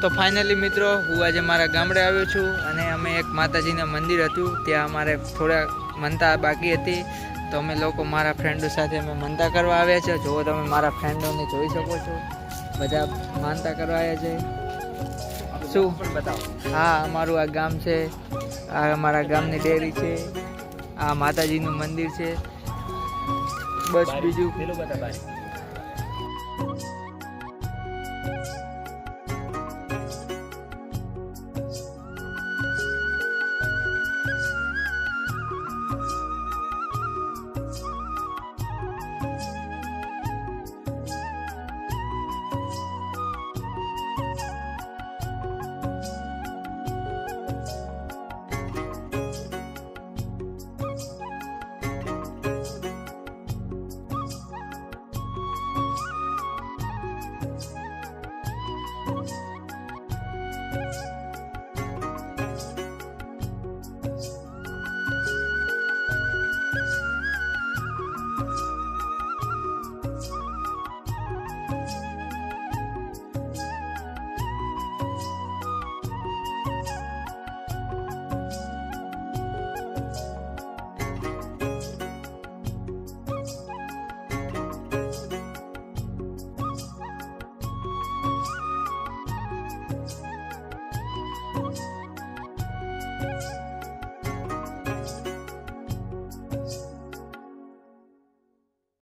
તો ફાઇનલી મિત્રો હું આજે મારા ગામડે આવ્યો છું અને અમે એક માતાજીનું મંદિર હતું. ત્યાં અમારે થોડા મનતા બાકી હતી. તો અમે લોકો મારા ફ્રેન્ડો સાથે અમે મનતા કરવા આવ્યા છે. જો તમે મારા ફ્રેન્ડોને જોઈ શકો છો. બધા માનતા કરવા આવ્યા છે. શું? બતાવો હા અમારું આ ગામ છે. આ અમારા ગામની ડેરી છે. આ માતાજીનું મંદિર છે. બસ બીજું.